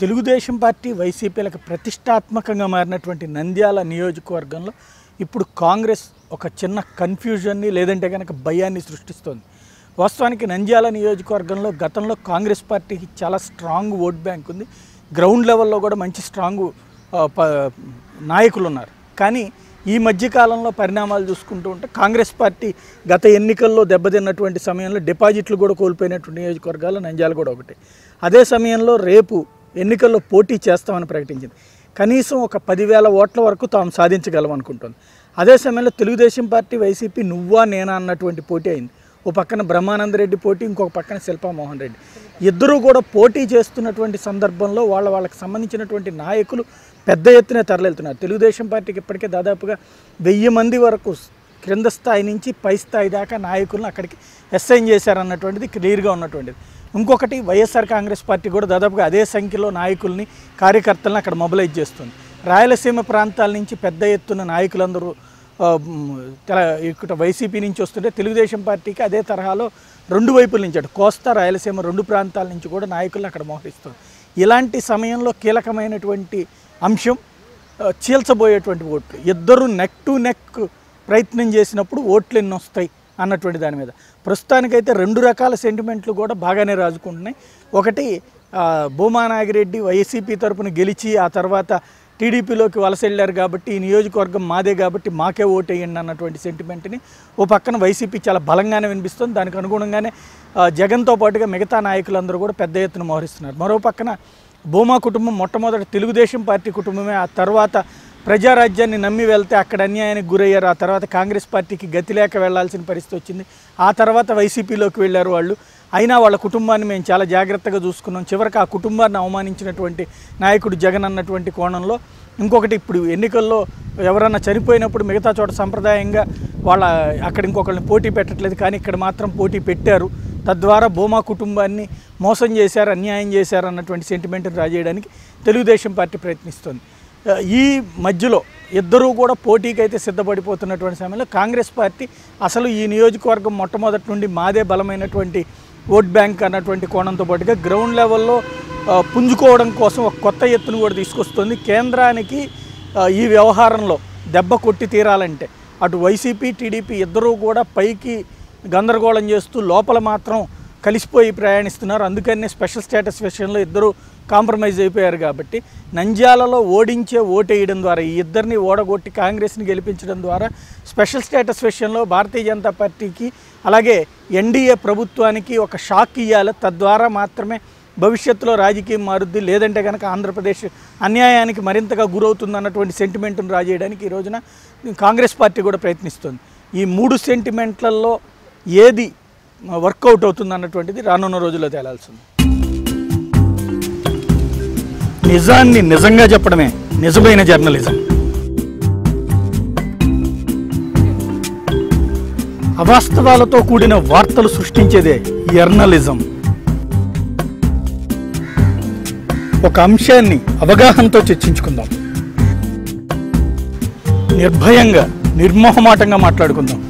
Telugu Desam party వైసీపీలకు ప్రతిష్టాత్మకంగా మారినటువంటి నంద్యాల నియోజకవర్గంలో ఇప్పుడు కాంగ్రెస్ ఒక చిన్న కన్ఫ్యూజన్ని లేదంటే కనుక భయాన్ని సృష్టిస్తోంది. వాస్తవానికి నంద్యాల నియోజకవర్గంలో గతంలో కాంగ్రెస్ పార్టీకి చాలా స్ట్రాంగ్ ఓట్ బ్యాంక్ ఉంది. గ్రౌండ్ లెవెల్లో కూడా మంచి స్ట్రాంగ్ ప- నాయకులు ఉన్నారు కానీ ఈ మధ్యకాలంలో పరిణామాలు చూసుకుంటూ ఉంటే కాంగ్రెస్ పార్టీ గత ఎన్నికల్లో దెబ్బతిన్నటువంటి సమయంలో డిపాజిట్లు కూడా కోల్పోయినటువంటి నియోజకవర్గాలు నంద్యాల కూడా ఒకటి. అదే సమయంలో రేపు ఎన్నికల్లో పోటీ చేస్తామని ప్రకటించింది. కనీసం ఒక పదివేల ఓట్ల వరకు తాము సాధించగలం అనుకుంటుంది. అదే సమయంలో తెలుగుదేశం పార్టీ వైసీపీ నువ్వా నేనా అన్నటువంటి పోటీ అయింది. ఓ పక్కన బ్రహ్మానందరెడ్డి పోటీ ఇంకొక పక్కన శిల్పామోహన్ రెడ్డి. ఇద్దరూ కూడా పోటీ చేస్తున్నటువంటి సందర్భంలో వాళ్ళ వాళ్ళకి సంబంధించినటువంటి నాయకులు పెద్ద ఎత్తున తరలితున్నారు తెలుగుదేశం పార్టీకి ఇప్పటికే దాదాపుగా వెయ్యి మంది వరకు క్రింద స్థాయి నుంచి పై స్థాయి దాకా నాయకులను అక్కడికి అసైన్ చేశారన్నటువంటిది క్లియర్గా ఉన్నటువంటిది. ఇంకొకటి వైఎస్ఆర్ కాంగ్రెస్ పార్టీ కూడా దాదాపుగా అదే సంఖ్యలో నాయకుల్ని కార్యకర్తలను అక్కడ మొబిలైజ్ చేస్తుంది. రాయలసీమ ప్రాంతాల నుంచి పెద్ద ఎత్తున నాయకులందరూ ఇక్కడ వైసీపీ నుంచి వస్తుంటే తెలుగుదేశం పార్టీకి అదే తరహాలో రెండు వైపుల నుంచి అటు కోస్తా రాయలసీమ రెండు ప్రాంతాల నుంచి కూడా నాయకులను అక్కడ మోహరిస్తుంది ఇలాంటి సమయంలో కీలకమైనటువంటి అంశం చీల్చబోయేటువంటి ఓట్లు. ఇద్దరు నెక్ టు నెక్ ప్రయత్నం చేసినప్పుడు ఓట్లు ఎన్ని వస్తాయి అన్నటువంటి దాని మీద. ప్రస్తుతానికైతే రెండు రకాల సెంటిమెంట్లు కూడా బాగానే రాజుకుంటున్నాయి. ఒకటి భూమా నాగిరెడ్డి వైసీపీ తరపున గెలిచి ఆ తర్వాత టీడీపీలోకి వలస వెళ్ళారు కాబట్టి ఈ నియోజకవర్గం మాదే కాబట్టి మాకే ఓటేయండి అన్నటువంటి సెంటిమెంట్ని ఓ పక్కన వైసీపీ చాలా బలంగానే వినిపిస్తుంది. దానికి అనుగుణంగానే జగన్తో పాటుగా మిగతా నాయకులందరూ కూడా పెద్ద ఎత్తున మోహరిస్తున్నారు. మరో పక్కన భూమా కుటుంబం మొట్టమొదటి తెలుగుదేశం పార్టీ కుటుంబమే. ఆ తర్వాత ప్రజారాజ్యాన్ని నమ్మి వెళ్తే అక్కడ అన్యాయానికి గురయ్యారు. ఆ తర్వాత కాంగ్రెస్ పార్టీకి గతి లేక వెళ్ళాల్సిన పరిస్థితి వచ్చింది. ఆ తర్వాత వైసీపీలోకి వెళ్ళారు వాళ్ళు. అయినా వాళ్ళ కుటుంబాన్ని మేము చాలా జాగ్రత్తగా చూసుకున్నాం. చివరికి ఆ కుటుంబాన్ని అవమానించినటువంటి నాయకుడు జగన్ అన్నటువంటి కోణంలో ఇంకొకటి ఇప్పుడు ఎన్నికల్లో ఎవరన్నా చనిపోయినప్పుడు మిగతా చోట సంప్రదాయంగా వాళ్ళ అక్కడ ఇంకొకరిని పోటీ పెట్టట్లేదు. కానీ ఇక్కడ మాత్రం పోటీ పెట్టారు. తద్వారా భూమా కుటుంబాన్ని మోసం చేశారు అన్యాయం చేశారు అన్నటువంటి సెంటిమెంట్ని రాజేయడానికి తెలుగుదేశం పార్టీ ప్రయత్నిస్తోంది. ఈ మధ్యలో ఇద్దరూ కూడా పోటీకి అయితే సిద్ధపడిపోతున్నటువంటి సమయంలో కాంగ్రెస్ పార్టీ అసలు ఈ నియోజకవర్గం మొట్టమొదటి నుండి మాదే బలమైనటువంటి ఓట్ బ్యాంక్ అన్నటువంటి కోణంతో పాటుగా గ్రౌండ్ లెవెల్లో పుంజుకోవడం కోసం ఒక కొత్త ఎత్తును కూడా తీసుకొస్తుంది. కేంద్రానికి ఈ వ్యవహారంలో దెబ్బ కొట్టి తీరాలంటే అటు వైసీపీ టీడీపీ ఇద్దరూ కూడా పైకి గందరగోళం చేస్తూ లోపల మాత్రం కలిసిపోయి ప్రయాణిస్తున్నారు. అందుకనే స్పెషల్ స్టేటస్ విషయంలో ఇద్దరు కాంప్రమైజ్ అయిపోయారు కాబట్టి నంద్యాలలో ఓడించే ఓటేయడం ద్వారా ఈ ఇద్దరిని ఓడగొట్టి కాంగ్రెస్ని గెలిపించడం ద్వారా స్పెషల్ స్టేటస్ విషయంలో భారతీయ జనతా పార్టీకి అలాగే ఎన్డీఏ ప్రభుత్వానికి ఒక షాక్ ఇవ్వాలి తద్వారా మాత్రమే భవిష్యత్తులో రాజకీయం మారుద్ది. లేదంటే కనుక ఆంధ్రప్రదేశ్ అన్యాయానికి మరింతగా గురవుతుంది అన్నటువంటి సెంటిమెంట్ను రాజేయడానికి ఈ రోజున కాంగ్రెస్ పార్టీ కూడా ప్రయత్నిస్తుంది. ఈ మూడు సెంటిమెంట్లలో ఏది వర్కౌట్ అవుతుంది అన్నటువంటిది రానున్న రోజుల్లో తేలాల్సింది. నిజాన్ని నిజంగా చెప్పడమే నిజమైన జర్నలిజం. అవాస్తవాలతో కూడిన వార్తలు సృష్టించేదే జర్నలిజం ఒక అంశాన్ని అవగాహనతో చర్చించుకుందాం. నిర్భయంగా నిర్మోహమాటంగా మాట్లాడుకుందాం.